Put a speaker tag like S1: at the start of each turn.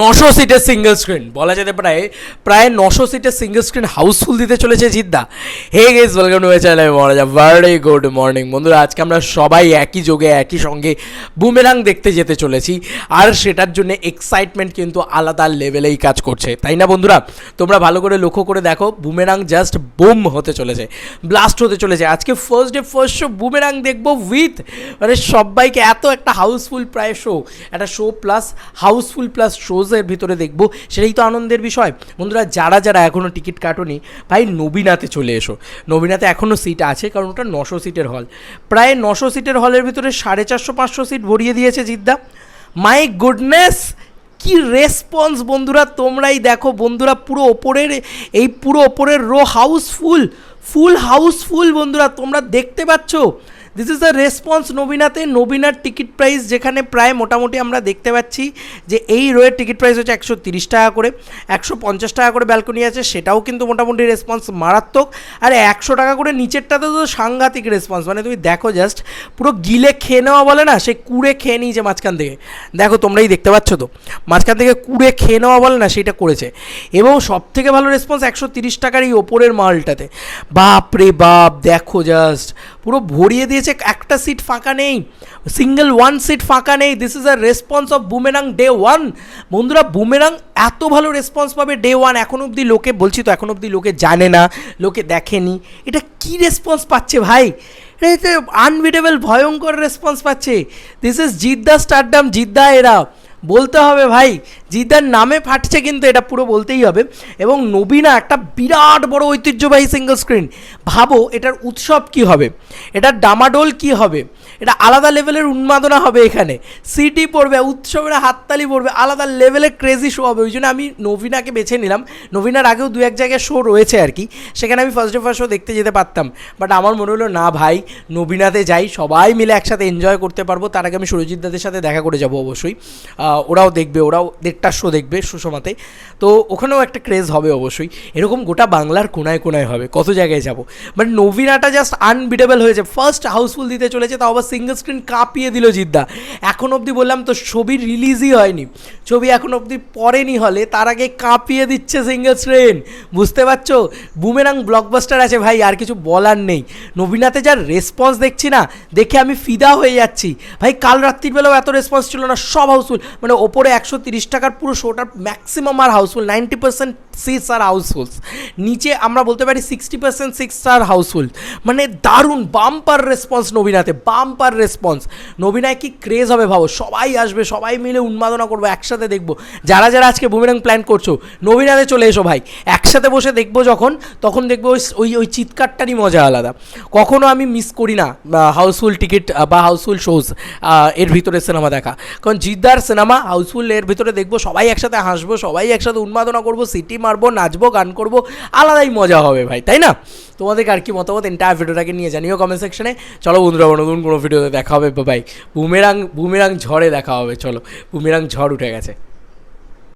S1: নশো সিটের single screen বলা যেতে প্রায় প্রায় নশো সিটের সিঙ্গেল স্ক্রিন হাউসফুল দিতে চলেছে Jeddah. Hey guys welcome to my channel Maharaja very good morning বন্ধুরা, আজকে আমরা সবাই একই যোগে, একই সঙ্গে বুমেরাং দেখতে যেতে চলেছি। আর সেটার জন্য এক্সাইটমেন্ট কিন্তু আলাদা লেভেলেই কাজ করছে। তাই না বন্ধুরা? তোমরা ভালো করে লক্ষ্য করে দেখো বুমেরাং জাস্ট বুম হতে চলেছে ব্লাস্ট হতে চলেছে। আজকে first day first show Boomerang দেখব উইথ মানে সবাইকে এত একটা হাউসফুল প্রায় শো একটা শো প্লাস হাউসফুল প্লাস শোজের ভিতরে দেখব, সেটাই তো আনন্দের বিষয়। বন্ধুরা, যারা যারা এখনও টিকিট কাটোনি, ভাই নবীনাতে চলে এসো। নবীনাতে এখনও সিট আছে, কারণ ওটা নশো সিটের হল প্রায় নশো সিটের হলের ভিতরে সাড়ে চারশো, পাঁচশো সিট ভরিয়ে দিয়েছে জিদ্দা। মাই গুডনেস কি রেসপন্স বন্ধুরা, তোমরাই দেখো। বন্ধুরা, পুরো ওপরের, এই পুরো ওপরের রো হাউসফুল ফুল হাউসফুল বন্ধুরা, তোমরা দেখতে পাচ্ছ? দিস ইজ দ্য রেসপন্স নবীনাতে নবীনার টিকিট প্রাইস যেখানে প্রায় মোটামুটি আমরা দেখতে পাচ্ছি যে এই রোয়ের টিকিট প্রাইস হচ্ছে একশো তিরিশ টাকা করে, একশো পঞ্চাশ টাকা করে ব্যালকনি আছে। সেটাও কিন্তু মোটামুটি রেসপন্স মারাত্মক। আর একশো টাকা করে নিচেরটাতে তো সাংঘাতিক রেসপন্স মানে তুমি দেখো জাস্ট পুরো গিলে খেয়ে নেওয়া বলে না, সে কুড়ে খেয়ে নিয়েছে মাঝখান থেকে। দেখো তোমরাই দেখতে পাচ্ছ তো। মাঝখান থেকে কুড়ে খেয়ে নেওয়া বলে না, সেটা করেছে। এবং সব থেকে ভালো রেসপন্স একশো তিরিশ টাকার এই ওপরের মালটাতে। বাপ রে বাপ, দেখো জাস্ট পুরো ভরিয়ে দিয়েছে একটা সিট ফাঁকা নেই। সিঙ্গেল ওয়ান সিট ফাঁকা নেই। This is a response of Boomerang day one বন্ধুরা বুমেরাং এত ভালো রেসপন্স পাবে ডে ওয়ান এখন অবধি লোকে, বলছি তো, এখন অবধি লোকে জানে না, লোকে দেখেনি। এটা কি রেসপন্স পাচ্ছে ভাই? এটা আনবিটেবল ভয়ঙ্কর রেসপন্স পাচ্ছে। দিস ইজ জিদ্দা স্টারডাম জিদ্দা এরা। বলতে হবে ভাই জিদ্দার নামে ফাটছে কিন্তু এটা পুরো বলতেই হবে। এবং নবীনা একটা বিরাট বড় ঐতিহ্যবাহী সিঙ্গল স্ক্রিন ভাবো, এটার উৎসব কি হবে? এটার ডামাডোল কি হবে? এটা আলাদা লেভেলের উন্মাদনা হবে এখানে। সিটি পড়বে, উৎসবের হাততালি পড়বে, আলাদা লেভেলের ক্রেজি শো হবে। ওই জন্য আমি নবীনাকে বেছে নিলাম। নবীনার আগেও দু এক জায়গায় শো রয়েছে আর কি। সেখানে আমি ফার্স্ট ফার্স্ট শো দেখতে যেতে পারতাম। বাট আমার মনে হলো, না ভাই, নবীনাতে যাই, সবাই মিলে একসাথে এনজয় করতে পারব। তার আগে আমি সুরজিৎ দাদের সাথে দেখা করে যাব অবশ্যই। ওরাও দেখবে, ওরাও দেড়টার শো দেখবে সুষমাতে। তো ওখানেও একটা ক্রেজ হবে অবশ্যই। এরকম গোটা বাংলার কোনায় কোনায় হবে। কত জায়গায় যাব? বাট নবীনাটা জাস্ট আনবিটেবল হয়েছে। ফার্স্ট হাউসফুল দিতে চলেছে, তাও আবার সিঙ্গল স্ক্রিন কাঁপিয়ে দিল জিদ্দা। এখন অবধি বললাম তো ছবি রিলিজই হয়নি। ছবি এখন অবধি পড়েনি হলে তার আগে কাঁপিয়ে দিচ্ছে সিঙ্গল স্ক্রিন বুঝতে পারছ? বুমেরাং ব্লকবাস্টার আছে ভাই, আর কিছু বলার নেই। নবীনাতে যার রেসপন্স দেখছি না, দেখে আমি ফিদা হয়ে যাচ্ছি। ভাই, কাল রাত্রির বেলাও এত রেসপন্স ছিল না, সব হাউসফুল মানে ওপরে একশো তিরিশ টাকার পুরো শোটার ম্যাক্সিমাম আর হাউসফুল নাইনটি পার্সেন্ট সিটস আর হাউসফুল নিচে আমরা বলতে পারি সিক্সটি পার্সেন্ট সিক্স আর হাউসফুল মানে দারুণ বাম্পার রেসপন্স নবীনাতে বাম্পার রেসপন্স নবীনায় কি ক্রেজ হবে ভাবো? সবাই আসবে, সবাই মিলে উন্মাদনা করব, একসাথে দেখব। যারা যারা আজকে বুমিরাং প্ল্যান করছ, নবীনাতে চলে এসো ভাই। একসাথে বসে দেখব যখন, তখন দেখব ওই ওই ওই চিৎকারটারই মজা আলাদা। কখনো আমি মিস করি না হাউসফুল টিকিট বা হাউসফুল শোজ এর ভিতরে সিনেমা দেখা। কারণ জিদ্দার সিনেমা হাউসফুল এর ভিতরে দেখব সবাই একসাথে হাসবো, সবাই একসাথে উন্মাদনা করব, সিটি মারবো, নাচবো, গান করব, আলাদাই মজা হবে ভাই, তাই না? তোমাদের আর কি মতামত এন্টায়ার ভিডিওটাকে নিয়ে জানিও কমেন্ট সেকশনে চলো বন্ধুরা নতুন কোনো ভিডিওতে দেখা হবে ভাই বুমেরাং বুমেরাং ঝড়ে দেখা হবে, চলো। বুমেরাং ঝড় উঠে গেছে।